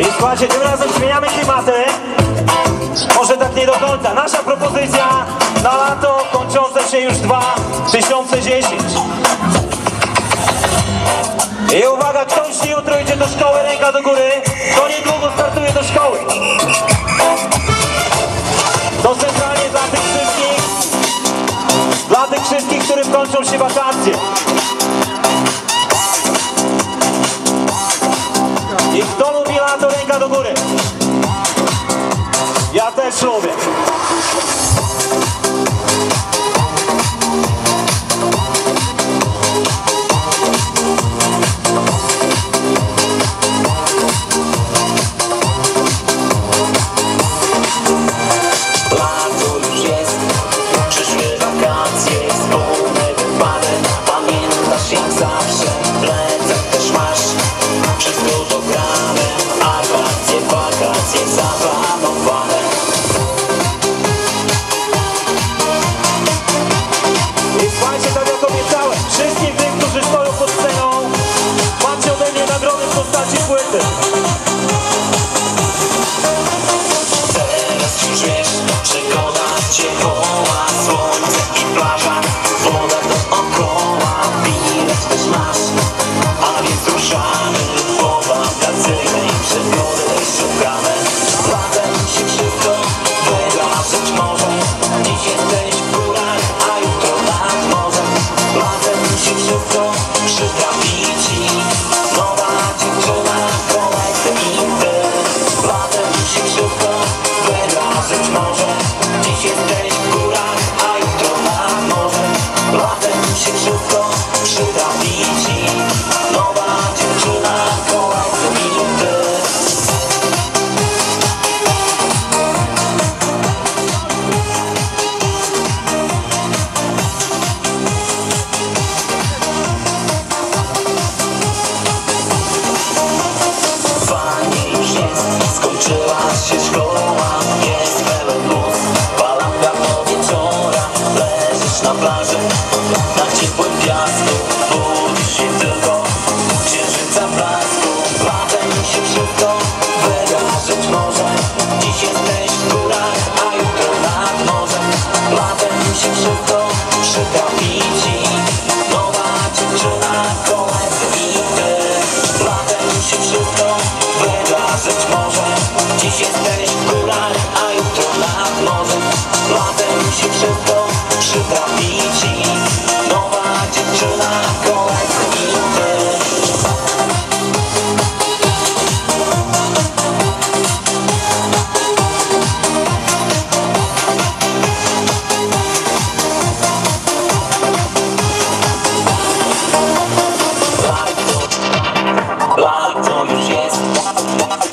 I słuchajcie, tym razem zmieniamy klimaty. Może tak nie do końca. Nasza propozycja na lato kończące się już 2010. I uwaga, ktoś nie jutro idzie do szkoły, ręka do góry, to niedługo startuje do szkoły. To centralnie dla tych wszystkich, dla tych wszystkich, którym kończą się wakacje. Solve it. Together. szybko przytrafi ci nowa dziewczyna to, już jest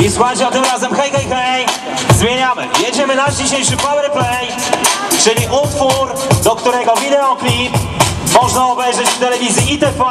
I słuchajcie, a tym razem hej, hej, hej, zmieniamy. Jedziemy na dzisiejszy powerplay, czyli utwór, do którego wideoklip można obejrzeć w telewizji ITV